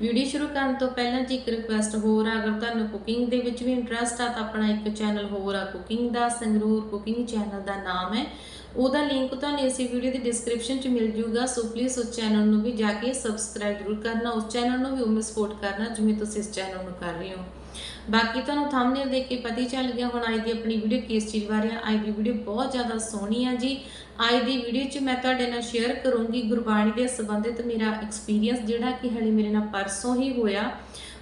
Video ਸ਼ੁਰੂ ਕਰਨ ਤੋਂ ਪਹਿਲਾਂ ਜੀ ਇੱਕ ਰਿਕੁਐਸਟ ਹੋਰ ਆ, ਅਗਰ ਤੁਹਾਨੂੰ ਕੁਕਿੰਗ ਦੇ ਵਿੱਚ ਵੀ ਇੰਟਰਸਟ ਆ, ਤਾਂ ਆਪਣਾ ਇੱਕ ਚੈਨਲ ਹੋਰ ਆ ਕੁਕਿੰਗ ਦਾ ਸੰਗਰੂਰ ਕੁਕਿੰਗ ਚੈਨਲ ਦਾ ਨਾਮ ਹੈ। ਉਹਦਾ ਲਿੰਕ ਤੁਹਾਨੂੰ ਇਸ ਵੀਡੀਓ ਦੀ ਡਿਸਕ੍ਰਿਪਸ਼ਨ 'ਚ ਮਿਲ ਜੂਗਾ, ਸੋ ਪਲੀਜ਼ ਉਸ ਚੈਨਲ ਨੂੰ ਵੀ ਜਾ ਕੇ ਸਬਸਕ੍ਰਾਈਬ ਜ਼ਰੂਰ ਕਰਨਾ, ਉਸ ਚੈਨਲ ਨੂੰ ਵੀ ਉਮਰ ਸਪੋਰਟ ਕਰਨਾ, ਜਿਵੇਂ ਤੁਸੀਂ ਇਸ ਚੈਨਲ ਨੂੰ ਕਰ ਰਹੇ ਹੋ। ਬਾਕੀ ਤੁਹਾਨੂੰ ਥੰਬਨੇਲ ਦੇਖ ਕੇ ਪਤਾ ਹੀ ਚੱਲ ਗਿਆ, ਹੁਣ ਅੱਜ ਦੀ ਆਪਣੀ ਵੀਡੀਓ ਕਿਸ ਚੀਜ਼ ਬਾਰੇ ਆ ਅੱਜ ਦੀ ਵੀਡੀਓ ਬਹੁਤ ਜ਼ਿਆਦਾ ਸੋਹਣੀ ਆ ਜੀ। ਅੱਜ ਦੀ ਵੀਡੀਓ 'ਚ ਮੈਂ ਤੁਹਾਡੇ ਨਾਲ ਸ਼ੇਅਰ ਕਰੂੰਗੀ ਗੁਰਬਾਣੀ ਦੇ ਸੰਬੰਧਿਤ ਮੇਰਾ ਐਕਸਪੀਰੀਅੰਸ ਜਿਹੜਾ ਕਿ ਹਲੇ ਮੇਰੇ ਨਾਲ ਪਰਸੋਂ ਹੀ ਹੋਇਆ।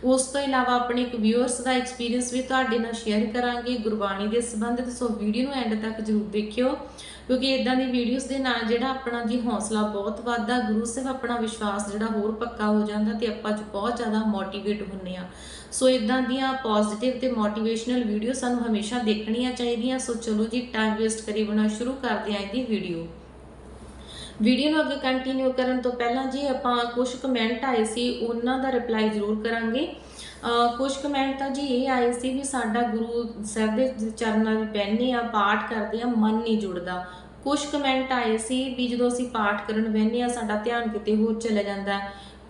ਉਸ ਤੋਂ ਇਲਾਵਾ ਆਪਣੇ ਇੱਕ ਵਿਊਅਰਸ ਦਾ ਐਕਸਪੀਰੀਅੰਸ ਵੀ ਤੁਹਾਡੇ ਨਾਲ ਸ਼ੇਅਰ ਕਰਾਂਗੇ ਗੁਰਬਾਣੀ ਦੇ ਸੰਬੰਧਿਤ, ਸੋ ਵੀਡੀਓ ਨੂੰ ਐਂਡ ਤੱਕ ਜਰੂਰ ਦੇਖਿਓ। ਕਿਉਂਕਿ ਇਦਾਂ ਦੀ ਵੀਡੀਓਜ਼ ਦੇ ਨਾਲ ਜਿਹੜਾ ਆਪਣਾ ਜੀ ਹੌਸਲਾ ਬਹੁਤ ਵੱਧਦਾ, ਗੁਰੂ ਸਾਹਿਬ ਆਪਣਾ ਵਿਸ਼ਵਾਸ ਜਿਹੜਾ ਹੋਰ ਪੱਕਾ ਹੋ ਜਾਂਦਾ ਤੇ ਆਪਾਂ ਚ ਬਹੁਤ ਜ਼ਿਆਦਾ ਮੋਟੀਵੇਟ ਹੁੰਨੇ ਆ। ਸੋ ਇਦਾਂ ਦੀਆਂ ਪੋਜ਼ਿਟਿਵ ਤੇ ਮੋਟੀਵੇਸ਼ਨਲ ਵੀਡੀਓ ਸਾਨੂੰ ਹਮੇਸ਼ਾ ਦੇਖਣੀਆਂ ਚਾਹੀਦੀਆਂ। ਸੋ ਚਲੋ ਜੀ ਟਾਈਮ ਵੇਸਟ ਕਰੀ ਬਣਾ ਸ਼ੁਰੂ ਕਰਦੇ ਆਂ ਇਹਦੀ ਵੀਡੀਓ ਵੀਡੀਓ ਨੂੰ ਅੱਗੇ ਕੰਟੀਨਿਊ ਕਰਨ ਤੋਂ ਪਹਿਲਾਂ ਜੀ ਆਪਾਂ ਕੁਝ ਕਮੈਂਟ ਆਏ ਸੀ, ਉਹਨਾਂ ਦਾ ਰਿਪਲਾਈ ਜ਼ਰੂਰ ਕਰਾਂਗੇ। ਅਹ ਕੁਝ ਕਮੈਂਟ ਤਾਂ ਜੀ ਇਹ ਆਏ ਸੀ ਵੀ ਸਾਡਾ ਗੁਰੂ ਸਾਹਿਬ ਦੇ ਚਰਨਾਂ ਵਿੱਚ ਬਹਿੰਦੇ ਆ, ਪਾਠ ਕਰਦੇ ਆ, ਮਨ ਨਹੀਂ ਜੁੜਦਾ। ਕੁਝ ਕਮੈਂਟ ਆਏ ਸੀ ਵੀ ਜਦੋਂ ਅਸੀਂ ਪਾਠ ਕਰਨ ਬਹਿੰਦੇ ਆ ਸਾਡਾ ਧਿਆਨ ਕਿਤੇ ਹੋਰ ਚਲਾ ਜਾਂਦਾ।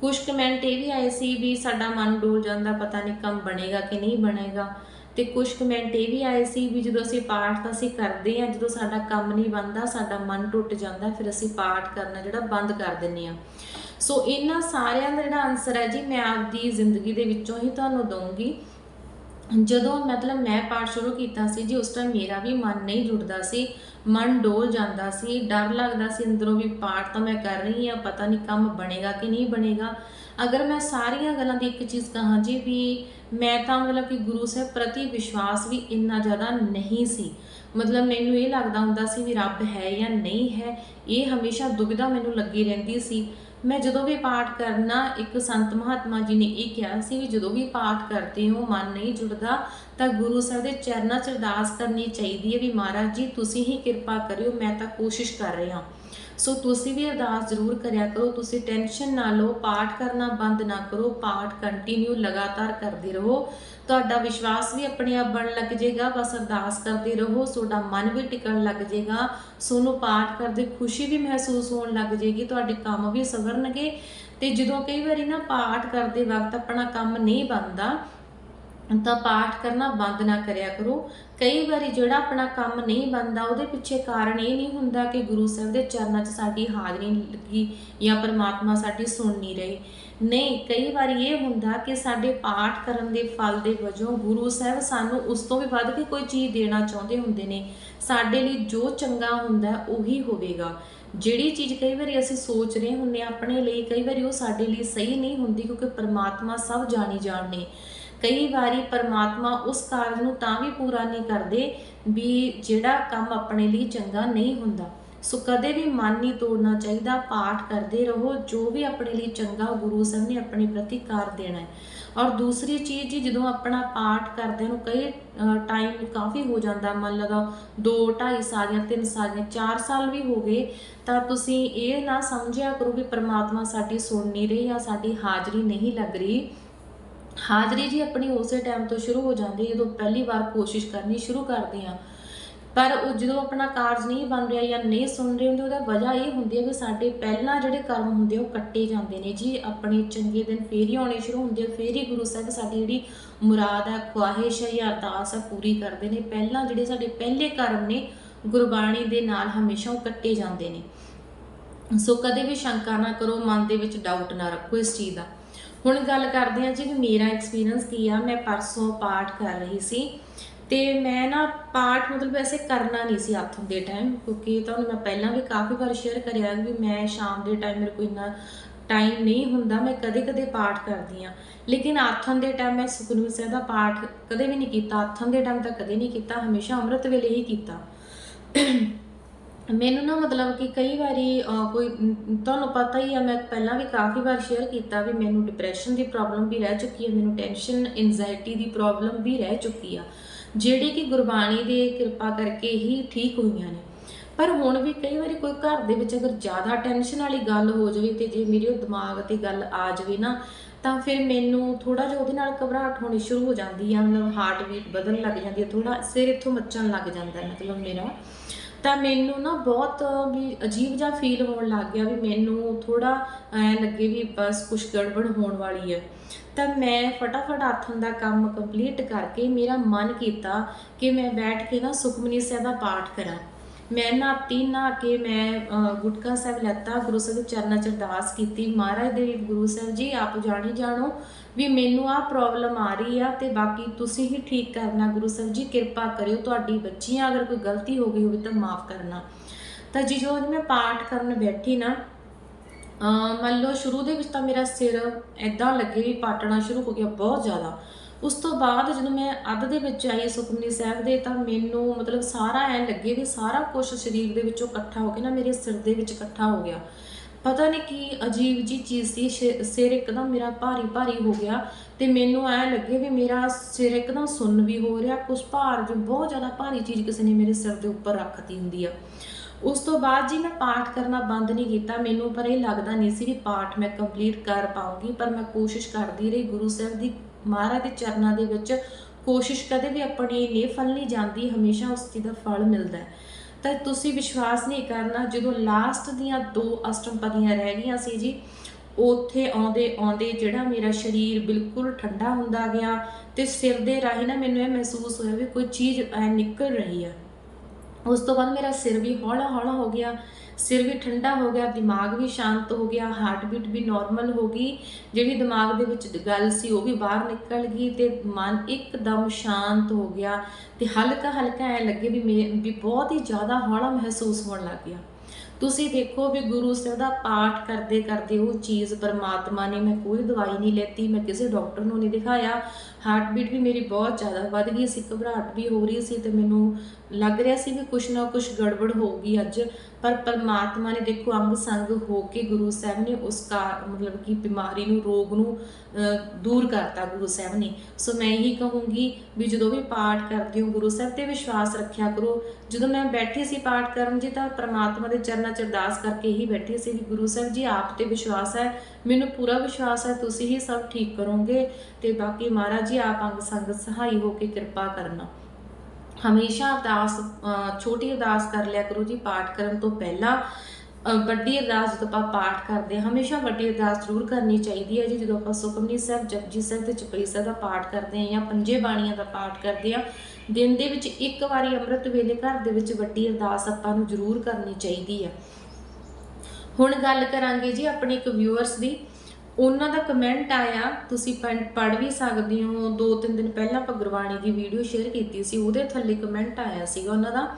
ਕੁਝ ਕਮੈਂਟ ਇਹ ਵੀ ਆਏ ਸੀ ਵੀ ਸਾਡਾ ਮਨ ਡੋਲ ਜਾਂਦਾ, ਪਤਾ ਨਹੀਂ ਕੰਮ ਬਣੇਗਾ ਕਿ ਨਹੀਂ ਬਣੇਗਾ। ਤੇ ਕੁਝ ਕਮੈਂਟ ਇਹ ਵੀ ਆਏ ਸੀ ਵੀ ਜਦੋਂ ਅਸੀਂ ਪਾਠ ਤਾਂ ਅਸੀਂ ਕਰਦੇ ਆ ਜਦੋਂ ਸਾਡਾ ਕੰਮ ਨਹੀਂ ਬਣਦਾ, ਸਾਡਾ ਮਨ ਟੁੱਟ ਜਾਂਦਾ, ਫਿਰ ਅਸੀਂ ਪਾਠ ਕਰਨਾ ਜਿਹੜਾ ਬੰਦ ਕਰ ਦਿੰਨੇ ਆ ਸੋ ਇਹਨਾਂ ਸਾਰਿਆਂ ਦਾ ਜਿਹੜਾ ਆਨਸਰ ਹੈ ਜੀ, ਮੈਂ ਆਪਦੀ ਜ਼ਿੰਦਗੀ ਦੇ ਵਿੱਚੋਂ ਹੀ ਤੁਹਾਨੂੰ ਦਊਂਗੀ। ਜਦੋਂ ਮਤਲਬ ਮੈਂ ਪਾਠ ਸ਼ੁਰੂ ਕੀਤਾ ਸੀ ਜੀ, ਉਸ ਟਾਈਮ ਮੇਰਾ ਵੀ ਮਨ ਨਹੀਂ ਜੁੜਦਾ ਸੀ। ਮਨ ਡੋਲ ਜਾਂਦਾ ਸੀ, ਡਰ ਲੱਗਦਾ ਸੀ ਅੰਦਰੋਂ ਵੀ ਪਾਠ ਤਾਂ ਮੈਂ ਕਰ ਰਹੀ ਆ ਪਤਾ ਨਹੀਂ ਕੰਮ ਬਣੇਗਾ ਕਿ ਨਹੀਂ ਬਣੇਗਾ। ਅਗਰ ਮੈਂ ਸਾਰੀਆਂ ਗੱਲਾਂ ਦੀ ਇੱਕ ਚੀਜ਼ ਕਹਾਂ ਜੀ ਵੀ ਮੈਂ ਤਾਂ ਮਤਲਬ ਕਿ ਗੁਰੂ ਸਾਹਿਬ ਪ੍ਰਤੀ ਵਿਸ਼ਵਾਸ ਵੀ ਇੰਨਾ ਜ਼ਿਆਦਾ ਨਹੀਂ ਸੀ। ਮਤਲਬ ਮੈਨੂੰ ਇਹ ਲੱਗਦਾ ਹੁੰਦਾ ਸੀ ਵੀ ਰੱਬ ਹੈ ਜਾਂ ਨਹੀਂ ਹੈ, ਇਹ ਹਮੇਸ਼ਾ ਦੁਬਿਧਾ ਮੈਨੂੰ ਲੱਗੀ ਰਹਿੰਦੀ ਸੀ। ਮੈਂ ਜਦੋਂ ਵੀ ਪਾਠ ਕਰਨਾ, ਇੱਕ ਸੰਤ ਮਹਾਤਮਾ ਜੀ ਨੇ ਇਹ ਕਿਹਾ ਸੀ ਵੀ ਜਦੋਂ ਵੀ ਪਾਠ ਕਰਦੇ ਹੋ, ਮਨ ਨਹੀਂ ਜੁੜਦਾ, ਤਾਂ ਗੁਰੂ ਸਾਹਿਬ ਦੇ ਚਰਨਾਂ 'ਚ ਅਰਦਾਸ ਕਰਨੀ ਚਾਹੀਦੀ ਹੈ ਵੀ ਮਹਾਰਾਜ ਜੀ, ਤੁਸੀਂ ਹੀ ਕਿਰਪਾ ਕਰਿਓ, ਮੈਂ ਤਾਂ ਕੋਸ਼ਿਸ਼ ਕਰ ਰਿਹਾ ਸੋ ਤੁਸੀਂ ਵੀ ਅਰਦਾਸ ਜ਼ਰੂਰ ਕਰਿਆ ਕਰੋ, ਤੁਸੀਂ ਟੈਨਸ਼ਨ ਨਾ ਲਓ, ਪਾਠ ਕਰਨਾ ਬੰਦ ਨਾ ਕਰੋ, ਪਾਠ ਕੰਟੀਨਿਊ ਲਗਾਤਾਰ ਕਰਦੇ ਰਹੋ। ਤੁਹਾਡਾ ਵਿਸ਼ਵਾਸ ਵੀ ਆਪਣੇ ਆਪ ਬਣ ਲੱਗ ਜਾਏਗਾ, ਬਸ ਅਰਦਾਸ ਕਰਦੇ ਰਹੋ, ਤੁਹਾਡਾ ਮਨ ਵੀ ਟਿਕਣ ਲੱਗ ਜਾਏਗਾ, ਸੋਨੂੰ ਪਾਠ ਕਰਦੇ ਖੁਸ਼ੀ ਵੀ ਮਹਿਸੂਸ ਹੋਣ ਲੱਗ ਜਾਏਗੀ, ਤੁਹਾਡੇ ਕੰਮ ਵੀ ਸਵਰਨਗੇ। ਤੇ ਜਦੋਂ ਕਈ ਵਾਰੀ ਨਾ ਪਾਠ ਕਰਦੇ ਵਕਤ ਆਪਣਾ ਕੰਮ ਨਹੀਂ ਬਣਦਾ ਤਾਂ ਪਾਠ ਕਰਨਾ ਬੰਦ ਨਾ ਕਰਿਆ ਕਰੋ। ਕਈ ਵਾਰੀ ਜਿਹੜਾ ਆਪਣਾ ਕੰਮ ਨਹੀਂ ਬਣਦਾ, ਉਹਦੇ ਪਿੱਛੇ ਕਾਰਨ ਇਹ ਨਹੀਂ ਹੁੰਦਾ ਕਿ ਗੁਰੂ ਸਾਹਿਬ ਦੇ ਚਰਨਾਂ 'ਚ ਸਾਡੀ ਹਾਜ਼ਰੀ ਨਹੀਂ ਲੱਗੀ ਜਾਂ ਪਰਮਾਤਮਾ ਸਾਡੀ ਸੁਣ ਨਹੀਂ ਰਹੀ। ਨਹੀਂ, ਕਈ ਵਾਰੀ ਇਹ ਹੁੰਦਾ ਕਿ ਸਾਡੇ ਪਾਠ ਕਰਨ ਦੇ ਫਲ ਦੇ ਵਜੋਂ ਗੁਰੂ ਸਾਹਿਬ ਸਾਨੂੰ ਉਸ ਤੋਂ ਵੀ ਵੱਧ ਕੇ ਕੋਈ ਚੀਜ਼ ਦੇਣਾ ਚਾਹੁੰਦੇ ਹੁੰਦੇ ਨੇ। ਸਾਡੇ ਲਈ ਜੋ ਚੰਗਾ ਹੁੰਦਾ, ਉਹੀ ਹੋਵੇਗਾ। ਜਿਹੜੀ ਚੀਜ਼ ਕਈ ਵਾਰੀ ਅਸੀਂ ਸੋਚ ਰਹੇ ਹੁੰਨੇ ਆਪਣੇ ਲਈ, ਕਈ ਵਾਰੀ ਉਹ ਸਾਡੇ ਲਈ ਸਹੀ ਨਹੀਂ ਹੁੰਦੀ ਕਿਉਂਕਿ ਪਰਮਾਤਮਾ ਸਭ ਜਾਣੀ ਜਾਣਨੇ ਕਈ ਵਾਰੀ ਪਰਮਾਤਮਾ ਉਸ ਕਾਰਜ ਨੂੰ ਤਾਂ ਵੀ ਪੂਰਾ ਨਹੀਂ ਕਰਦੇ ਵੀ ਜਿਹੜਾ ਕੰਮ ਆਪਣੇ ਲਈ ਚੰਗਾ ਨਹੀਂ ਹੁੰਦਾ। ਸੋ ਕਦੇ ਵੀ ਮਨ ਨਹੀਂ ਤੋੜਨਾ ਚਾਹੀਦਾ, ਪਾਠ ਕਰਦੇ ਰਹੋ, ਜੋ ਵੀ ਆਪਣੇ ਲਈ ਚੰਗਾ ਗੁਰੂ ਸਾਹਿਬ ਨੇ ਆਪਣੇ ਪ੍ਰਤੀ ਕਰ ਦੇਣਾ ਹੈ। ਔਰ ਦੂਸਰੀ ਚੀਜ਼ ਜੀ, ਜਦੋਂ ਆਪਣਾ ਪਾਠ ਕਰਦੇ ਨੂੰ ਕਈ ਟਾਈਮ ਕਾਫੀ ਹੋ ਜਾਂਦਾ, ਮੰਨ ਲਗਾ 2 2.5 ਸਾਲ ਜਾਂ 3 ਸਾਲ ਜਾਂ 4 ਸਾਲ ਵੀ ਹੋ ਗਏ, ਤਾਂ ਤੁਸੀਂ ਇਹ ਨਾ ਸਮਝਿਆ ਕਰੋ ਵੀ ਪ੍ਰਮਾਤਮਾ ਸਾਡੀ ਸੁਣ ਨਹੀਂ ਰਹੀ ਜਾਂ ਸਾਡੀ ਹਾਜ਼ਰੀ ਨਹੀਂ ਲੱਗ ਰਹੀ। ਹਾਜ਼ਰੀ ਜੀ ਆਪਣੀ ਉਸੇ ਟਾਈਮ ਤੋਂ ਸ਼ੁਰੂ ਹੋ ਜਾਂਦੀ ਜਦੋਂ ਪਹਿਲੀ ਵਾਰ ਕੋਸ਼ਿਸ਼ ਕਰਨੀ ਸ਼ੁਰੂ ਕਰਦੇ ਆ ਪਰ ਉਹ ਜਦੋਂ ਆਪਣਾ ਕਾਰਜ ਨਹੀਂ ਬਣ ਰਿਹਾ ਜਾਂ ਨਹੀਂ ਸੁਣ ਰਹੇ ਹੁੰਦੇ, ਉਹਦਾ ਵਜ੍ਹਾ ਇਹ ਹੁੰਦੀ ਹੈ ਕਿ ਸਾਡੇ ਪਹਿਲਾਂ ਜਿਹੜੇ ਕਰਮ ਹੁੰਦੇ, ਉਹ ਕੱਟੇ ਜਾਂਦੇ ਨੇ ਜੀ। ਆਪਣੇ ਚੰਗੇ ਦਿਨ ਫੇਰ ਹੀ ਆਉਣੇ ਸ਼ੁਰੂ ਹੁੰਦੇ ਆ ਫੇਰ ਹੀ ਗੁਰੂ ਸਾਹਿਬ ਸਾਡੀ ਜਿਹੜੀ ਮੁਰਾਦ ਹੈ, ਖੁਆਹਿਸ਼ ਹੈ ਜਾਂ ਅਰਦਾਸ ਹੈ, ਪੂਰੀ ਕਰਦੇ ਨੇ। ਪਹਿਲਾਂ ਜਿਹੜੇ ਸਾਡੇ ਪਹਿਲੇ ਕਰਮ ਨੇ, ਗੁਰਬਾਣੀ ਦੇ ਨਾਲ ਹਮੇਸ਼ਾ ਉਹ ਕੱਟੇ ਜਾਂਦੇ ਨੇ। ਸੋ ਕਦੇ ਵੀ ਸ਼ੰਕਾ ਨਾ ਕਰੋ, ਮਨ ਦੇ ਵਿੱਚ ਡਾਊਟ ਨਾ ਰੱਖੋ ਇਸ ਚੀਜ਼ ਦਾ। ਹੁਣ ਗੱਲ ਕਰਦੇ ਹਾਂ ਜੀ ਵੀ ਮੇਰਾ ਐਕਸਪੀਰੀਅੰਸ ਕੀ ਆ। ਮੈਂ ਪਰਸੋਂ ਪਾਠ ਕਰ ਰਹੀ ਸੀ ਤੇ ਮੈਂ ਨਾ ਪਾਠ ਮਤਲਬ ਵੈਸੇ ਕਰਨਾ ਨਹੀਂ ਸੀ ਆਥਮ ਦੇ ਟਾਈਮ ਕਿਉਂਕਿ ਤੁਹਾਨੂੰ ਮੈਂ ਪਹਿਲਾਂ ਵੀ ਕਾਫੀ ਵਾਰ ਸ਼ੇਅਰ ਕਰਿਆ ਵੀ ਮੈਂ ਸ਼ਾਮ ਦੇ ਟਾਈਮ ਮੇਰੇ ਕੋਈ ਇੰਨਾ ਟਾਈਮ ਨਹੀਂ ਹੁੰਦਾ, ਮੈਂ ਕਦੇ-ਕਦੇ ਪਾਠ ਕਰਦੀ ਆ ਲੇਕਿਨ ਆਥਨ ਦੇ ਟਾਈਮ ਮੈਂ ਸੁਖਨੂ ਸਾਹਿਬ ਦਾ ਪਾਠ ਕਦੇ ਵੀ ਨਹੀਂ ਕੀਤਾ ਆਥਨ ਦੇ ਟਾਈਮ ਤਾਂ ਕਦੇ ਨਹੀਂ ਕੀਤਾ, ਹਮੇਸ਼ਾ ਅੰਮ੍ਰਿਤ ਵੇਲੇ ਹੀ ਕੀਤਾ। ਮੈਨੂੰ ਨਾ ਮਤਲਬ ਕਿ ਕਈ ਵਾਰੀ ਅਹ, ਕੋਈ ਤੁਹਾਨੂੰ ਪਤਾ ਹੀ ਆ ਮੈਂ ਪਹਿਲਾਂ ਵੀ ਕਾਫੀ ਵਾਰ ਸ਼ੇਅਰ ਕੀਤਾ ਵੀ ਮੈਨੂੰ ਡਿਪਰੈਸ਼ਨ ਦੀ ਪ੍ਰੋਬਲਮ ਵੀ ਰਹਿ ਚੁੱਕੀ ਹੈ ਮੈਨੂੰ ਟੈਨਸ਼ਨ ਐਂਜ਼ਾਇਟੀ ਦੀ ਪ੍ਰੋਬਲਮ ਵੀ ਰਹਿ ਚੁੱਕੀ ਆ ਜਿਹੜੀ ਕਿ ਗੁਰਬਾਣੀ ਦੇ ਕਿਰਪਾ ਕਰਕੇ ਹੀ ਠੀਕ ਹੋਈਆਂ ਨੇ। ਪਰ ਹੁਣ ਵੀ ਕਈ ਵਾਰੀ ਕੋਈ ਘਰ ਦੇ ਵਿੱਚ ਅਗਰ ਜ਼ਿਆਦਾ ਟੈਨਸ਼ਨ ਵਾਲੀ ਗੱਲ ਹੋ ਜਾਵੇ ਤੇ ਜੇ ਮੇਰੇ ਉਹ ਦਿਮਾਗ ਤੇ ਗੱਲ ਆ ਜਾਵੇ ਨਾ ਤਾਂ ਫਿਰ ਮੈਨੂੰ ਥੋੜਾ ਜਿਹਾ ਉਹਦੇ ਨਾਲ ਘਬਰਾਹਟ ਹੋਣੀ ਸ਼ੁਰੂ ਹੋ ਜਾਂਦੀ ਆ ਮਤਲਬ ਹਾਰਟ ਬੀਟ ਵਧਣ ਲੱਗ ਜਾਂਦੀ ਹੈ ਥੋੜਾ ਸਿਰ ਇੱਥੋਂ ਮੱਚਣ ਲੱਗ ਜਾਂਦਾ ਹੈ ਮਤਲਬ ਮੇਰਾ। ਤਾਂ ਮੈਨੂੰ ਨਾ ਬਹੁਤ ਵੀ ਅਜੀਬ ਜਿਹਾ ਫੀਲ ਹੋਣ ਲੱਗ ਗਿਆ ਵੀ ਮੈਨੂੰ ਥੋੜਾ ਐ ਲੱਗੇ ਵੀ ਬਸ ਕੁਝ ਗੜਬੜ ਹੋਣ ਵਾਲੀ ਹੈ ਤਾਂ ਮੈਂ ਫਟਾਫਟ ਆਥਣ ਦਾ ਕੰਮ ਕੰਪਲੀਟ ਕਰਕੇ ਮੇਰਾ ਮਨ ਕੀਤਾ ਕਿ ਮੈਂ ਬੈਠ ਕੇ ਨਾ ਸੁਖਮਨੀ ਸਾਹਿਬ ਦਾ ਪਾਠ ਕਰਾਂ। ਮੈਂ ਨਹਾਤੀ, ਨਹਾ ਕੇ ਮੈਂ ਗੁਟਕਾ ਸਾਹਿਬ ਲੈਤਾ, ਗੁਰੂ ਸਾਹਿਬ ਚਰਨਾਂ 'ਚ ਅਰਦਾਸ ਕੀਤੀ। ਮਹਾਰਾਜ ਦੇ ਗੁਰੂ ਸਾਹਿਬ ਜੀ, ਆਪ ਜਾਣੀ ਜਾਣੋ ਵੀ ਮੈਨੂੰ ਆਹ ਪ੍ਰੋਬਲਮ ਆ ਰਹੀ ਆ ਤੇ ਬਾਕੀ ਤੁਸੀਂ ਹੀ ਠੀਕ ਕਰਨਾ। ਗੁਰੂ ਸਾਹਿਬ ਜੀ, ਕਿਰਪਾ ਕਰਿਓ ਤੁਹਾਡੀ ਬੱਚੀਆਂ ਅਗਰ ਕੋਈ ਗਲਤੀ ਹੋ ਗਈ ਹੋਵੇ ਤਾਂ ਮਾਫ ਕਰਨਾ। ਤਾਂ ਜੀ ਜੋ ਮੈਂ ਪਾਠ ਕਰਨ ਬੈਠੀ ਨਾ ਮੰਨ ਲਓ ਸ਼ੁਰੂ ਦੇ ਵਿੱਚ ਤਾਂ ਮੇਰਾ ਸਿਰ ਐਦਾਂ ਲੱਗੇ ਵੀ ਪਾਟਣਾ ਸ਼ੁਰੂ ਹੋ ਗਿਆ ਬਹੁਤ ਜ਼ਿਆਦਾ। ਉਸ ਤੋਂ ਬਾਅਦ ਜਦੋਂ ਮੈਂ ਅੱਧ ਦੇ ਵਿੱਚ ਆਈ ਸੁਖਮਨੀ ਸਾਹਿਬ ਦੇ, ਤਾਂ ਮੈਨੂੰ ਮਤਲਬ ਸਾਰਾ ਐ ਲੱਗੇ ਵੀ ਸਾਰਾ ਕੁਝ ਸਰੀਰ ਦੇ ਵਿੱਚੋਂ ਇਕੱਠਾ ਹੋ ਕੇ ਨਾ ਮੇਰੇ ਸਿਰ ਦੇ ਵਿੱਚ ਇਕੱਠਾ ਹੋ ਗਿਆ। ਪਤਾ ਨਹੀਂ ਕੀ ਅਜੀਬ ਜੀ ਚੀਜ਼ ਸੀ, ਸ਼ੇ- ਸਿਰ ਇੱਕਦਮ ਮੇਰਾ ਭਾਰੀ ਭਾਰੀ ਹੋ ਗਿਆ ਤੇ ਮੈਨੂੰ ਐ ਲੱਗੇ ਵੀ ਮੇਰਾ ਸਿਰ ਇੱਕਦਮ ਸੁੰਨ ਵੀ ਹੋ ਰਿਹਾ ਕੁਝ ਭਾਰ ਜੋ ਬਹੁਤ ਜ਼ਿਆਦਾ ਭਾਰੀ ਚੀਜ਼ ਕਿਸੇ ਨੇ ਮੇਰੇ ਸਿਰ ਦੇ ਉੱਪਰ ਰੱਖਤੀ ਹੁੰਦੀ ਆ। ਉਸ ਤੋਂ ਬਾਅਦ ਜੀ ਮੈਂ ਪਾਠ ਕਰਨਾ ਬੰਦ ਨਹੀਂ ਕੀਤਾ, ਮੈਨੂੰ ਪਰ ਇਹ ਲੱਗਦਾ ਨਹੀਂ ਸੀ ਵੀ ਪਾਠ ਮੈਂ ਕੰਪਲੀਟ ਕਰ ਪਾਉਂਗੀ ਪਰ ਮੈਂ ਕੋਸ਼ਿਸ਼ ਕਰਦੀ ਰਹੀ ਗੁਰੂ ਸਾਹਿਬ ਦੀ ਮਹਾਰਾਜ ਦੇ ਚਰਨਾਂ ਦੇ ਵਿੱਚ ਕੋਸ਼ਿਸ਼ ਕਦੇ ਵੀ ਆਪਣੀ ਨਹੀਂ ਨਹੀਂ ਜਾਂਦੀ, ਹਮੇਸ਼ਾ ਉਸ ਚੀਜ਼ ਦਾ ਫਲ ਮਿਲਦਾ ਹੈ। ਤਾਂ ਤੁਸੀਂ ਵਿਸ਼ਵਾਸ ਨਹੀਂ ਕਰਨਾ, ਜਦੋਂ ਲਾਸਟ ਦੀਆਂ ਦੋ ਅਸ਼ਟਮਪਦੀਆਂ ਰਹਿ ਗਈਆਂ ਸੀ ਜੀ, ਉੱਥੇ ਆਉਂਦੇ ਆਉਂਦੇ ਜਿਹੜਾ ਮੇਰਾ ਸਰੀਰ ਬਿਲਕੁਲ ਠੰਡਾ ਹੁੰਦਾ ਗਿਆ ਤੇ ਸਿਰ ਦੇ ਰਾਹੀਂ ਨਾ ਮੈਨੂੰ ਇਹ ਮਹਿਸੂਸ ਹੋਇਆ ਵੀ ਕੋਈ ਚੀਜ਼ ਐ ਨਿਕਲ ਰਹੀ ਆ। ਉਸ ਤੋਂ ਬਾਅਦ ਮੇਰਾ ਸਿਰ ਵੀ ਹੌਲਾ ਹੌਲਾ ਹੋ ਗਿਆ ਸਿਰ ਵੀ ਠੰਡਾ ਹੋ ਗਿਆ, ਦਿਮਾਗ ਵੀ ਸ਼ਾਂਤ ਹੋ ਗਿਆ ਹਾਰਟ ਬੀਟ ਵੀ ਨਾਰਮਲ ਹੋ ਗਈ। ਜਿਹੜੀ ਦਿਮਾਗ ਦੇ ਵਿੱਚ ਗੱਲ ਸੀ, ਉਹ ਵੀ ਬਾਹਰ ਨਿਕਲ ਗਈ ਤੇ ਮਨ ਇੱਕਦਮ ਸ਼ਾਂਤ ਹੋ ਗਿਆ ਤੇ ਹਲਕਾ ਹਲਕਾ ਐ ਲੱਗੇ ਵੀ ਮੇ- ਵੀ ਬਹੁਤ ਹੀ ਜ਼ਿਆਦਾ ਹੌਲਾ ਮਹਿਸੂਸ ਹੋਣ ਲੱਗ ਗਿਆ। ਤੁਸੀਂ ਦੇਖੋ ਵੀ ਗੁਰੂ ਸਾਹਿਬ ਦਾ ਪਾਠ ਕਰਦੇ ਕਰਦੇ ਉਹ ਚੀਜ਼ ਪਰਮਾਤਮਾ ਨੇ, ਮੈਂ ਕੋਈ ਦਵਾਈ ਨਹੀਂ ਲੈਤੀ, ਮੈਂ ਕਿਸੇ ਡਾਕਟਰ ਨੂੰ ਨਹੀਂ ਦਿਖਾਇਆ। ਹਾਰਟ ਬੀਟ ਵੀ ਮੇਰੀ ਬਹੁਤ ਜ਼ਿਆਦਾ ਵੱਧ ਗਈ ਸੀ ਘਬਰਾਹਟ ਵੀ ਹੋ ਰਹੀ ਸੀ ਤੇ ਮੈਨੂੰ ਲੱਗ ਰਿਹਾ ਸੀ ਵੀ ਕੁਛ ਨਾ ਕੁਛ ਗੜਬੜ ਹੋਊਗੀ ਅੱਜ। ਪਰ ਪਰਮਾਤਮਾ ਨੇ ਦੇਖੋ ਅੰਗ ਸੰਗ ਹੋ ਕੇ ਗੁਰੂ ਸਾਹਿਬ ਨੇ ਉਸ ਕਾ, ਮਤਲਬ ਕਿ ਬਿਮਾਰੀ ਨੂੰ, ਰੋਗ ਨੂੰ ਦੂਰ ਕਰਤਾ ਗੁਰੂ ਸਾਹਿਬ ਨੇ। ਸੋ ਮੈਂ ਇਹੀ ਕਹੂੰਗੀ ਵੀ ਜਦੋਂ ਵੀ ਪਾਠ ਕਰਦੇ ਹੋ ਗੁਰੂ ਸਾਹਿਬ ਤੇ ਵਿਸ਼ਵਾਸ ਰੱਖਿਆ ਕਰੋ। ਜਦੋਂ ਮੈਂ ਬੈਠੀ ਸੀ ਪਾਠ ਕਰਨ ਜੀ ਤਾਂ ਪਰਮਾਤਮਾ ਦੇ ਚਰਨਾਂ 'ਚ ਅਰਦਾਸ ਕਰਕੇ ਇਹੀ ਬੈਠੀ ਸੀ ਵੀ ਗੁਰੂ ਸਾਹਿਬ ਜੀ, ਆਪ ਤੇ ਵਿਸ਼ਵਾਸ ਹੈ ਮੈਨੂੰ ਪੂਰਾ ਵਿਸ਼ਵਾਸ ਹੈ, ਤੁਸੀਂ ਹੀ ਸਭ ਠੀਕ ਕਰੋਗੇ ਤੇ ਬਾਕੀ ਮਹਾਰਾਜ ਜੀ, ਆਪ ਅੰਗ ਸੰਗ ਸਹਾਈ ਹੋ ਕੇ ਕਿਰਪਾ ਕਰਨਾ। ਹਮੇਸ਼ਾ ਅਰਦਾਸ ਛੋਟੀ ਅਰਦਾਸ ਕਰ ਲਿਆ ਕਰੋ ਜੀ, ਪਾਠ ਕਰਨ ਤੋਂ ਪਹਿਲਾਂ ਵੱਡੀ ਅਰਦਾਸ ਜਦੋਂ ਆਪਾਂ ਪਾਠ ਕਰਦੇ ਹਾਂ, ਹਮੇਸ਼ਾ ਵੱਡੀ ਅਰਦਾਸ ਜ਼ਰੂਰ ਕਰਨੀ ਚਾਹੀਦੀ ਹੈ ਜੀ, ਜਦੋਂ ਆਪਾਂ ਸੁਖਮਨੀ ਸਾਹਿਬ, ਜਪਜੀ ਸਾਹਿਬ ਤੇ ਚਪੜੀ ਸਾਹਿਬ ਦਾ ਪਾਠ ਕਰਦੇ ਹਾਂ ਜਾਂ ਪੰਜੇ ਬਾਣੀਆਂ ਦਾ ਪਾਠ ਕਰਦੇ ਹਾਂ, ਦਿਨ ਦੇ ਵਿੱਚ ਇੱਕ ਵਾਰੀ ਅੰਮ੍ਰਿਤ ਵੇਲੇ ਘਰ ਦੇ ਵਿੱਚ ਵੱਡੀ ਅਰਦਾਸ ਆਪਾਂ ਨੂੰ ਜ਼ਰੂਰ ਕਰਨੀ ਚਾਹੀਦੀ ਹੈ। ਹੁਣ ਗੱਲ ਕਰਾਂਗੇ ਜੀ ਆਪਣੇ ਇੱਕ ਵਿਊਅਰਸ ਦੀ। ਉਹਨਾਂ ਦਾ ਕਮੈਂਟ ਆਇਆ, ਤੁਸੀਂ ਪੜ੍ਹ ਵੀ ਸਕਦੇ ਹੋ। ਦੋ ਤਿੰਨ ਦਿਨ ਪਹਿਲਾਂ ਆਪਾਂ ਗੁਰਬਾਣੀ ਦੀ ਵੀਡੀਓ ਸ਼ੇਅਰ ਕੀਤੀ ਸੀ, ਉਹਦੇ ਥੱਲੇ ਕਮੈਂਟ ਆਇਆ ਸੀਗਾ ਉਹਨਾਂ ਦਾ।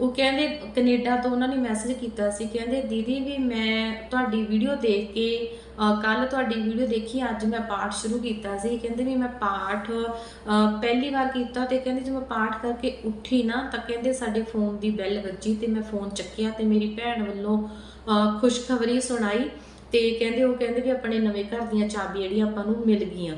ਉਹ ਕਹਿੰਦੇ, ਕੈਨੇਡਾ ਤੋਂ ਉਹਨਾਂ ਨੇ ਮੈਸੇਜ ਕੀਤਾ ਸੀ, ਕਹਿੰਦੇ, ਦੀਦੀ ਵੀ ਮੈਂ ਤੁਹਾਡੀ ਵੀਡੀਓ ਦੇਖ ਕੇ ਕੱਲ ਤੁਹਾਡੀ ਵੀਡੀਓ ਦੇਖੀ, ਅੱਜ ਮੈਂ ਪਾਠ ਸ਼ੁਰੂ ਕੀਤਾ ਸੀ। ਕਹਿੰਦੇ ਵੀ ਮੈਂ ਪਾਠ ਪਹਿਲੀ ਵਾਰ ਕੀਤਾ ਤੇ ਕਹਿੰਦੇ ਜਦੋਂ ਮੈਂ ਪਾਠ ਕਰਕੇ ਉੱਠੀ ਨਾ, ਤਾਂ ਕਹਿੰਦੇ ਸਾਡੇ ਫੋਨ ਦੀ ਬੈਲ ਵੱਜੀ ਤੇ ਮੈਂ ਫੋਨ ਚੱਕਿਆ ਤੇ ਮੇਰੀ ਭੈਣ ਵੱਲੋਂ ਖੁਸ਼ਖਬਰੀ ਸੁਣਾਈ ਤੇ ਕਹਿੰਦੇ ਉਹ ਕਹਿੰਦੇ ਵੀ ਆਪਣੇ ਨਵੇਂ ਘਰ ਦੀਆਂ ਚਾਬੀ ਜਿਹੜੀਆਂ ਆਪਾਂ ਨੂੰ ਮਿਲ ਗਈਆਂ।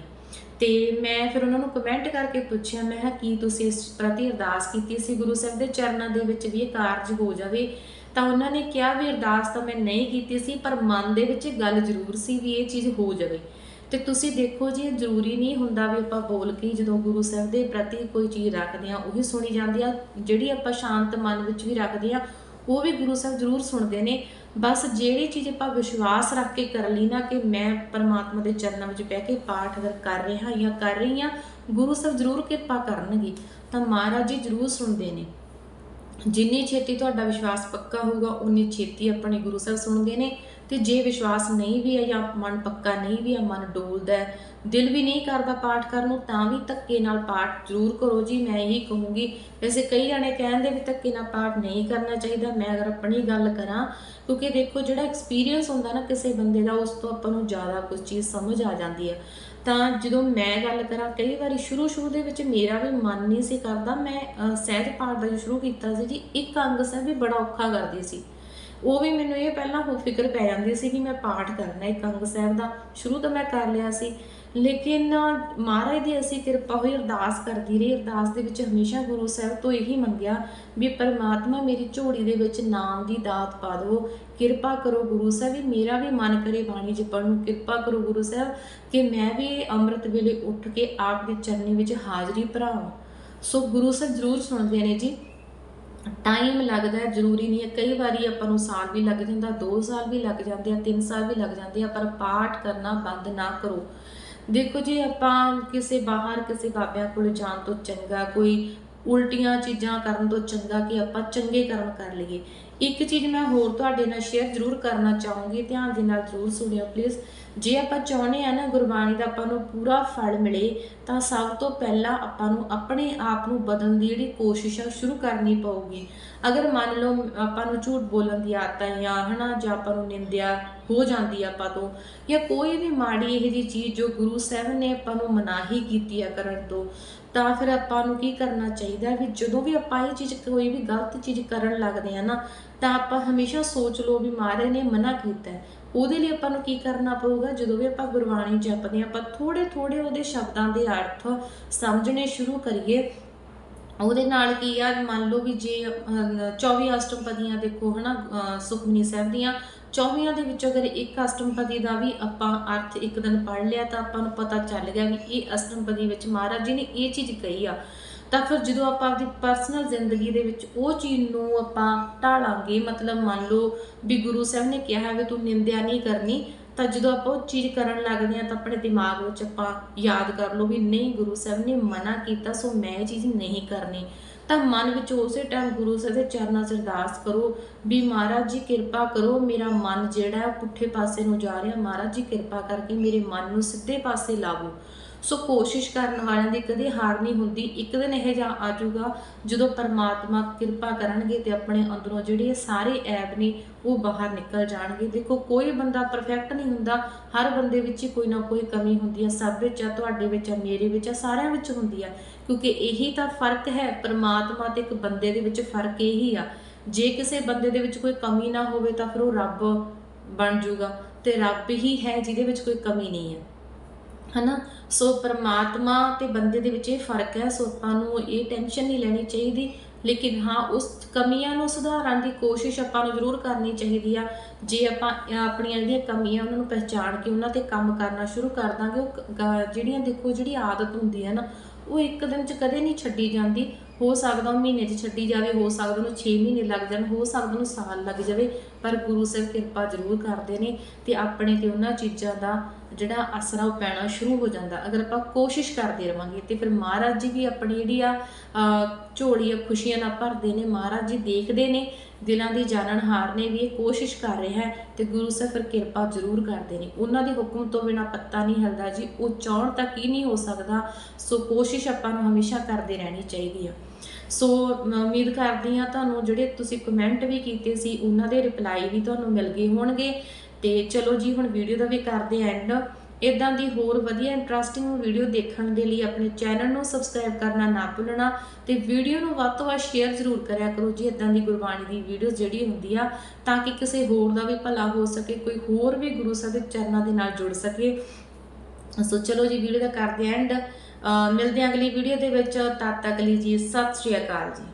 ਤੇ ਮੈਂ ਫਿਰ ਉਹਨਾਂ ਨੂੰ ਕਮੈਂਟ ਕਰਕੇ ਪੁੱਛਿਆ, ਮੈਂ ਕਿਹਾ, ਕੀ ਤੁਸੀਂ ਇਸ ਪ੍ਰਤੀ ਅਰਦਾਸ ਕੀਤੀ ਸੀ? ਗੁਰੂ ਸਾਹਿਬ ਦੇ ਚਰਨਾਂ ਦੇ ਵਿੱਚ ਵੀ ਇਹ ਕਾਰਜ ਹੋ ਜਾਵੇ, ਤਾਂ ਉਹਨਾਂ ਨੇ ਕਿਹਾ ਵੀ ਅਰਦਾਸ ਤਾਂ ਮੈਂ ਨਹੀਂ ਕੀਤੀ ਸੀ, ਪਰ ਮਨ ਦੇ ਵਿੱਚ ਗੱਲ ਜ਼ਰੂਰ ਸੀ ਵੀ ਇਹ ਚੀਜ਼ ਹੋ ਜਾਵੇ। ਤੇ ਤੁਸੀਂ ਦੇਖੋ ਜੀ ਜ਼ਰੂਰੀ ਨਹੀਂ ਹੁੰਦਾ ਵੀ ਆਪਾਂ ਬੋਲ ਕੇ ਜਦੋਂ ਗੁਰੂ ਸਾਹਿਬ ਦੇ ਪ੍ਰਤੀ ਕੋਈ ਚੀਜ਼ ਰੱਖਦੇ ਆ ਉਹੀ ਸੁਣੀ ਜਾਂਦੀ ਆ। ਜਿਹੜੀ ਆਪਾਂ ਸ਼ਾਂਤ ਮਨ ਵਿੱਚ ਵੀ ਰੱਖਦੇ ਆ ਉਹ ਵੀ ਗੁਰੂ ਸਾਹਿਬ ਜ਼ਰੂਰ ਸੁਣਦੇ ਨੇ। ਬਸ ਜਿਹੜੀ ਚੀਜ਼ ਆਪਾਂ ਵਿਸ਼ਵਾਸ ਰੱਖ ਕੇ ਕਰ ਲਈ ਨਾ ਕਿ ਮੈਂ ਪਰਮਾਤਮਾ ਦੇ ਚਰਨਾਂ ਵਿੱਚ ਬਹਿ ਕੇ ਪਾਠ ਅਗਰ ਕਰ ਰਿਹਾ ਜਾਂ ਕਰ ਰਹੀ ਹਾਂ, ਗੁਰੂ ਸਾਹਿਬ ਜ਼ਰੂਰ ਕਿਰਪਾ ਕਰਨਗੇ। ਤਾਂ ਮਹਾਰਾਜ ਜੀ ਜ਼ਰੂਰ ਸੁਣਦੇ ਨੇ। ਜਿੰਨੀ ਛੇਤੀ ਤੁਹਾਡਾ ਵਿਸ਼ਵਾਸ ਪੱਕਾ ਹੋਊਗਾ, ਉਨੀ ਛੇਤੀ ਆਪਣੇ ਗੁਰੂ ਸਾਹਿਬ ਸੁਣਦੇ ਨੇ। ਤੇ ਜੇ ਵਿਸ਼ਵਾਸ ਨਹੀਂ ਵੀ ਹੈ ਜਾਂ ਮਨ ਪੱਕਾ ਨਹੀਂ ਵੀ ਹੈ ਮਨ ਡੋਲਦਾ ਹੈ ਦਿਲ ਵੀ ਨਹੀਂ ਕਰਦਾ ਪਾਠ ਕਰਨ ਨੂੰ, ਤਾਂ ਵੀ ਧੱਕੇ ਨਾਲ ਪਾਠ ਜ਼ਰੂਰ ਕਰੋ ਜੀ, ਮੈਂ ਇਹੀ ਕਹੂੰਗੀ। ਵੈਸੇ ਕਈ ਜਣੇ ਕਹਿੰਦੇ ਵੀ ਧੱਕੇ ਨਾਲ ਪਾਠ ਨਹੀਂ ਕਰਨਾ ਚਾਹੀਦਾ, ਮੈਂ ਅਗਰ ਆਪਣੀ ਗੱਲ ਕਰਾਂ, ਕਿਉਂਕਿ ਦੇਖੋ ਜਿਹੜਾ ਐਕਸਪੀਰੀਅੰਸ ਹੁੰਦਾ ਨਾ ਕਿਸੇ ਬੰਦੇ ਦਾ, ਉਸ ਤੋਂ ਆਪਾਂ ਨੂੰ ਜ਼ਿਆਦਾ ਕੁਝ ਚੀਜ਼ ਸਮਝ ਆ ਜਾਂਦੀ ਹੈ ਤਾਂ ਜਦੋਂ ਮੈਂ ਗੱਲ ਕਰਾਂ, ਕਈ ਵਾਰੀ ਸ਼ੁਰੂ ਸ਼ੁਰੂ ਦੇ ਵਿੱਚ ਮੇਰਾ ਵੀ ਮਨ ਨਹੀਂ ਸੀ ਕਰਦਾ, ਮੈਂ ਸਹਿਜ ਪਾਠ ਦਾ ਸ਼ੁਰੂ ਕੀਤਾ ਸੀ ਜੀ, ਇੱਕ ਅੰਗ ਸਾਹਿਬ ਵੀ ਬੜਾ ਔਖਾ ਕਰਦੀ ਸੀ। ਉਹ ਵੀ ਮੈਨੂੰ ਇਹ ਪਹਿਲਾਂ ਹੋ ਫਿਕਰ ਪੈ ਜਾਂਦੀ ਸੀ ਕਿ ਮੈਂ ਪਾਠ ਕਰਨਾ ਇੱਕ ਅੰਗ ਸਾਹਿਬ ਦਾ, ਸ਼ੁਰੂ ਤੋਂ ਮੈਂ ਕਰ ਲਿਆ ਸੀ। ਲੇਕਿਨ ਮਹਾਰਾਜ ਦੀ ਅਸੀਂ ਕਿਰਪਾ ਹੋਈ, ਅਰਦਾਸ ਕਰਦੀ ਰਹੀ। ਅਰਦਾਸ ਦੇ ਵਿੱਚ ਹਮੇਸ਼ਾ ਗੁਰੂ ਸਾਹਿਬ ਤੋਂ ਇਹੀ ਮੰਗਿਆ ਵੀ ਪਰਮਾਤਮਾ ਮੇਰੀ ਝੋਲੀ ਦੇ ਵਿੱਚ ਨਾਮ ਦੀ ਦਾਤ ਪਾ ਦਿਓ। ਕਿਰਪਾ ਕਰੋ ਗੁਰੂ ਸਾਹਿਬ ਮੇਰਾ ਵੀ ਮਨ ਕਰੇ ਬਾਣੀ ਜਪਣ ਨੂੰ। ਕਿਰਪਾ ਕਰੋ ਗੁਰੂ ਸਾਹਿਬ, ਕਿ ਮੈਂ ਵੀ ਅੰਮ੍ਰਿਤ ਵੇਲੇ ਉੱਠ ਕੇ ਆਪ ਦੇ ਚਰਨੀ ਵਿੱਚ ਹਾਜ਼ਰੀ ਭਰਾਵਾਂ। ਸੋ ਗੁਰੂ ਸਾਹਿਬ ਜ਼ਰੂਰ ਸੁਣਦੇ ਨੇ ਜੀ। ਟਾਈਮ ਲੱਗਦਾ ਜ਼ਰੂਰੀ ਨਹੀਂ ਹੈ। ਕਈ ਵਾਰੀ ਆਪਾਂ ਨੂੰ ਸਾਲ ਵੀ ਲੱਗ ਜਾਂਦਾ 2 ਸਾਲ ਵੀ ਲੱਗ ਜਾਂਦੇ ਆ 3 ਸਾਲ ਵੀ ਲੱਗ ਜਾਂਦੇ ਆ, ਪਰ ਪਾਠ ਕਰਨਾ ਬੰਦ ਨਾ ਕਰੋ। ਦੇਖੋ ਜੀ, ਆਪਾਂ ਕਿਸੇ ਬਾਹਰ ਕਿਸੇ ਬਾਬਿਆਂ ਕੋਲ ਜਾਣ ਤੋਂ ਚੰਗਾ, ਕੋਈ ਉਲਟੀਆਂ ਚੀਜ਼ਾਂ ਕਰਨ ਤੋਂ ਚੰਗਾ ਕਿ ਆਪਾਂ ਚੰਗੇ ਕਰਮ ਕਰ ਲਈਏ। ਇੱਕ ਚੀਜ਼ ਮੈਂ ਹੋਰ ਤੁਹਾਡੇ ਨਾਲ ਸ਼ੇਅਰ ਜ਼ਰੂਰ ਕਰਨਾ ਚਾਹੂੰਗੀ, ਧਿਆਨ ਦੇ ਨਾਲ ਜ਼ਰੂਰ ਸੁਣਿਓ ਪਲੀਜ਼ ਜੇ ਆਪਾਂ ਚਾਹੁੰਦੇ ਆ ਨਾ ਗੁਰਬਾਣੀ ਦਾ ਆਪਾਂ ਨੂੰ ਪੂਰਾ ਫਲ ਮਿਲੇ, ਤਾਂ ਸਭ ਤੋਂ ਪਹਿਲਾਂ ਆਪਾਂ ਨੂੰ ਆਪਣੇ ਆਪ ਨੂੰ ਬਦਲਣ ਦੀ ਜਿਹੜੀ ਕੋਸ਼ਿਸ਼ ਆ ਸ਼ੁਰੂ ਕਰਨੀ ਪਊਗੀ। ਅਗਰ ਮੰਨ ਲਓ, ਆਪਾਂ ਨੂੰ ਝੂਠ ਬੋਲਣ ਦੀ ਆਦਤ ਹੈ ਜਾਂ ਹਨਾ, ਜਾਂ ਆਪਾਂ ਨੂੰ ਨਿੰਦਿਆ ਹੋ ਜਾਂਦੀ ਆ ਆਪਾਂ ਤੋਂ, ਜਾਂ ਕੋਈ ਵੀ ਮਾੜੀ ਇਹ ਜੀ ਚੀਜ਼ ਜੋ ਗੁਰੂ ਸਾਹਿਬ ਨੇ ਆਪਾਂ ਨੂੰ ਮਨਾਹੀ ਕੀਤੀ ਆ ਕਰਨ ਤੋਂ, ਤਾਂ ਫਿਰ ਆਪਾਂ ਨੂੰ ਕੀ ਕਰਨਾ ਚਾਹੀਦਾ ਵੀ ਜਦੋਂ ਵੀ ਆਪਾਂ ਇਹ ਚੀਜ਼, ਕੋਈ ਵੀ ਗਲਤ ਚੀਜ਼ ਕਰਨ ਲੱਗਦੇ ਆ ਨਾ ਤਾਂ ਆਪਾਂ ਹਮੇਸ਼ਾ ਸੋਚ ਲਓ ਵੀ ਮਹਾਰਾਜ ਨੇ ਮਨਾ ਕੀਤਾ ਹੈ। ਉਹਦੇ ਲਈ ਆਪਾਂ ਨੂੰ ਕੀ ਕਰਨਾ ਪਊਗਾ? ਜਦੋਂ ਵੀ ਆਪਾਂ ਗੁਰਬਾਣੀ ਜਪਦੇ ਹਾਂ ਆਪਾਂ ਥੋੜੇ ਥੋੜੇ ਉਹਦੇ ਸ਼ਬਦਾਂ ਦੇ ਅਰਥ ਸਮਝਣੇ ਸ਼ੁਰੂ ਕਰੀਏ। ਉਹਦੇ ਨਾਲ ਕੀ ਆ ਮੰਨ ਲਓ ਵੀ ਜੇ ਅਹ, 24 ਅਸ਼ਟਪਦੀਆਂ ਦੇਖੋ ਹਨਾ ਅਹ, ਸੁਖਮਨੀ ਸਾਹਿਬ ਦੀਆਂ। 24 ਦੇ ਵਿੱਚੋਂ ਅਗਰ ਇੱਕ ਅਸ਼ਟਮਪਦੀ ਦਾ ਵੀ ਆਪਾਂ ਅਰਥ ਇੱਕ ਦਿਨ ਪੜ੍ਹ ਲਿਆ ਤਾਂ ਆਪਾਂ ਨੂੰ ਪਤਾ ਚੱਲ ਗਿਆ ਵੀ ਇਹ ਅਸ਼ਟਮਪਦੀ ਵਿੱਚ ਮਹਾਰਾਜ ਜੀ ਨੇ ਇਹ ਚੀਜ਼ ਕਹੀ ਆ। ਤਾਂ ਫਿਰ ਜਦੋਂ ਆਪਾਂ ਆਪਣੀ ਪਰਸਨਲ ਜ਼ਿੰਦਗੀ ਦੇ ਵਿੱਚ ਉਹ ਚੀਜ਼ ਨੂੰ ਆਪਾਂ ਢਾਲਾਂਗੇ, ਮਤਲਬ ਮੰਨ ਲਓ ਵੀ ਗੁਰੂ ਸਾਹਿਬ ਨੇ ਕਿਹਾ ਹੈ ਵੀ ਤੂੰ ਨਿੰਦਿਆ ਨਹੀਂ ਕਰਨੀ, ਤਾਂ ਜਦੋਂ ਆਪਾਂ ਉਹ ਚੀਜ਼ ਕਰਨ ਲੱਗਦੇ ਆ ਤਾਂ ਆਪਣੇ ਦਿਮਾਗ ਵਿੱਚ ਆਪਾਂ ਯਾਦ ਕਰ ਲਓ ਵੀ ਨਹੀਂ, ਗੁਰੂ ਸਾਹਿਬ ਨੇ ਮਨਾ ਕੀਤਾ, ਸੋ ਮੈਂ ਇਹ ਚੀਜ਼ ਨਹੀਂ ਕਰਨੀ। ਤਾਂ ਮਨ ਵਿੱਚ ਉਸੇ ਟਾਈਮ ਗੁਰੂ ਸਾਹਿਬ ਦੇ ਚਰਨਾਂ 'ਚ ਅਰਦਾਸ ਕਰੋ ਵੀ ਮਹਾਰਾਜ ਜੀ ਕਿਰਪਾ ਕਰੋ, ਮੇਰਾ ਮਨ ਜਿਹੜਾ ਹੈ ਉਹ ਪੁੱਠੇ ਪਾਸੇ ਨੂੰ ਜਾ ਰਿਹਾ, ਮਹਾਰਾਜ ਜੀ ਕਿਰਪਾ ਕਰਕੇ ਮੇਰੇ ਮਨ ਨੂੰ ਸਿੱਧੇ ਪਾਸੇ ਲਾਵੋ। ਸੋ ਕੋਸ਼ਿਸ਼ ਕਰਨ ਵਾਲਿਆਂ ਦੀ ਕਦੇ ਹਾਰ ਨਹੀਂ ਹੁੰਦੀ। ਇੱਕ ਦਿਨ ਇਹ ਜਾ ਆਜੂਗਾ ਜਦੋਂ ਪਰਮਾਤਮਾ ਕਿਰਪਾ ਕਰਨਗੇ ਤੇ ਆਪਣੇ ਅੰਦਰੋਂ ਜਿਹੜੇ ਸਾਰੇ ਐਬ ਨੇ ਉਹ ਬਾਹਰ ਨਿਕਲ ਜਾਣਗੇ। ਦੇਖੋ, ਕੋਈ ਬੰਦਾ ਪਰਫੈਕਟ ਨਹੀਂ ਹੁੰਦਾ। ਹਰ ਬੰਦੇ ਵਿੱਚ ਹੀ ਕੋਈ ਨਾ ਕੋਈ ਕਮੀ ਹੁੰਦੀ ਹੈ ਸਭ ਵਿੱਚ ਆ, ਤੁਹਾਡੇ ਵਿੱਚ ਆ, ਮੇਰੇ ਵਿੱਚ ਆ, ਸਾਰਿਆਂ ਵਿੱਚ ਹੁੰਦੀ ਆ। ਕਿਉਂਕਿ ਇਹੀ ਤਾਂ ਫ਼ਰਕ ਹੈ, ਪਰਮਾਤਮਾ ਤੇ ਇੱਕ ਬੰਦੇ ਦੇ ਵਿੱਚ ਫ਼ਰਕ ਇਹੀ ਆ। ਜੇ ਕਿਸੇ ਬੰਦੇ ਦੇ ਵਿੱਚ ਕੋਈ ਕਮੀ ਨਾ ਹੋਵੇ ਤਾਂ ਫਿਰ ਉਹ ਰੱਬ ਬਣ ਜਾਊਗਾ ਤੇ ਰੱਬ ਹੀ ਹੈ ਜਿਹਦੇ ਵਿੱਚ ਕੋਈ ਕਮੀ ਨਹੀਂ ਹੈ। ਹਨਾ? ਸੋ ਪਰਮਾਤਮਾ ਤੇ ਬੰਦੇ ਦੇ ਵਿੱਚ ਇਹ ਫ਼ਰਕ ਹੈ, ਸੋ ਆਪਾਂ ਨੂੰ ਇਹ ਟੈਨਸ਼ਨ ਨਹੀਂ ਲੈਣੀ ਚਾਹੀਦੀ। ਲੇਕਿਨ ਹਾਂ, ਉਸ ਕਮੀਆਂ ਨੂੰ ਸੁਧਾਰਨ ਦੀ ਕੋਸ਼ਿਸ਼ ਆਪਾਂ ਨੂੰ ਜ਼ਰੂਰ ਕਰਨੀ ਚਾਹੀਦੀ ਆ। ਜੇ ਆਪਾਂ ਆਪਣੀਆਂ ਜਿਹੜੀਆਂ ਕਮੀਆਂ ਉਹਨਾਂ ਨੂੰ ਪਹਿਚਾਣ ਕੇ ਉਹਨਾਂ ਤੇ ਕੰਮ ਕਰਨਾ ਸ਼ੁਰੂ ਕਰ ਦਾਂਗੇ, ਉਹ ਜਿਹੜੀਆਂ ਦੇਖੋ, ਜਿਹੜੀ ਆਦਤ ਹੁੰਦੀ ਹੈ ਨਾ, ਉਹ ਇੱਕ ਦਿਨ ਚ ਕਦੇ ਨਹੀਂ ਛੱਡੀ ਜਾਂਦੀ। ਹੋ ਸਕਦਾ ਉਹ ਮਹੀਨੇ ਚ ਛੱਡੀ ਜਾਵੇ, ਹੋ ਸਕਦਾ ਉਹਨੂੰ 6 ਮਹੀਨੇ ਲੱਗ ਜਾਣ, ਹੋ ਸਕਦਾ ਉਹਨੂੰ ਸਾਲ ਲੱਗ ਜਾਵੇ, ਪਰ ਗੁਰੂ ਸਾਹਿਬ ਕਿਰਪਾ ਜ਼ਰੂਰ ਕਰਦੇ ਨੇ ਤੇ ਆਪਣੇ ਤੇ ਉਹਨਾਂ ਚੀਜ਼ਾਂ ਦਾ ਜਿਹੜਾ ਅਸਰ ਆ ਉਹ ਪੈਣਾ ਸ਼ੁਰੂ ਹੋ ਜਾਂਦਾ। ਅਗਰ ਆਪਾਂ ਕੋਸ਼ਿਸ਼ ਕਰਦੇ ਰਵਾਂਗੇ ਤੇ ਫਿਰ ਮਹਾਰਾਜ ਜੀ ਵੀ ਆਪਣੀ ਜਿਹੜੀ ਆ ਝੋਲੀ ਆ, ਖੁਸ਼ੀਆਂ ਨਾਲ ਭਰਦੇ ਨੇ, ਮਹਾਰਾਜ ਜੀ ਦੇਖਦੇ ਨੇ, ਦਿਲਾਂ ਦੀ ਜਾਣਨਹਾਰ ਨੇ ਵੀ ਇਹ ਕੋਸ਼ਿਸ਼ ਕਰ ਰਿਹਾ ਹੈ ਤੇ ਗੁਰੂ ਸਾਹਿਬ ਫਿਰ ਕਿਰਪਾ ਜ਼ਰੂਰ ਕਰਦੇ ਨੇ। ਉਹਨਾਂ ਦੇ ਹੁਕਮ ਤੋਂ ਬਿਨਾ ਪੱਤਾ ਨਹੀਂ ਹਿਲਦਾ ਜੀ, ਉਹ ਚਾਹਣ ਤਾਂ ਕੀ ਨਹੀਂ ਹੋ ਸਕਦਾ। ਸੋ ਕੋਸ਼ਿਸ਼ ਆਪਾਂ ਨੂੰ ਹਮੇਸ਼ਾ ਕਰਦੇ ਰਹਿਣੀ ਚਾਹੀਦੀ ਆ। ਸੋ ਉਮੀਦ ਕਰਦੀ ਹਾਂ ਤੁਹਾਨੂੰ ਜਿਹੜੇ ਤੁਸੀਂ ਕਮੈਂਟ ਵੀ ਕੀਤੇ ਸੀ, ਉਹਨਾਂ ਦੇ ਰਿਪਲਾਈ ਵੀ ਤੁਹਾਨੂੰ ਮਿਲ ਗਏ ਹੋਣਗੇ। ਤੇ ਚਲੋ ਜੀ, ਹੁਣ ਵੀਡੀਓ ਦਾ ਵੀ ਕਰਦੇ ਐਂਡ ਇਦਾਂ ਦੀ ਹੋਰ ਵਧੀਆ ਇੰਟਰਸਟਿੰਗ ਵੀਡੀਓ ਦੇਖਣ ਦੇ ਲਈ ਆਪਣੇ ਚੈਨਲ ਨੂੰ ਸਬਸਕ੍ਰਾਈਬ ਕਰਨਾ ਨਾ ਭੁੱਲਣਾ ਤੇ ਵੀਡੀਓ ਨੂੰ ਵੱਧ ਤੋਂ ਵੱਧ ਸ਼ੇਅਰ ਜ਼ਰੂਰ ਕਰਿਆ ਕਰੋ ਜੀ ਇਦਾਂ ਦੀ ਗੁਰਬਾਣੀ ਦੀ ਵੀਡੀਓ ਜਿਹੜੀ ਹੁੰਦੀ ਆ, ਤਾਂ ਕਿ ਕਿਸੇ ਹੋਰ ਦਾ ਵੀ ਭਲਾ ਹੋ ਸਕੇ, ਕੋਈ ਹੋਰ ਵੀ ਗੁਰੂ ਸਾਹਿਬ ਦੇ ਚਰਨਾਂ ਦੇ ਨਾਲ ਜੁੜ ਸਕੇ। ਸੋ ਚਲੋ ਜੀ ਵੀਡੀਓ ਦਾ ਕਰਦੇ ਐਂਡ ਮਿਲਦੇ ਹਾਂ ਅਗਲੀ ਵੀਡੀਓ ਦੇ ਵਿੱਚ, ਤਦ ਤੱਕ ਲਈ ਜੀ, ਸਤਿ ਸ਼੍ਰੀ ਅਕਾਲ ਜੀ।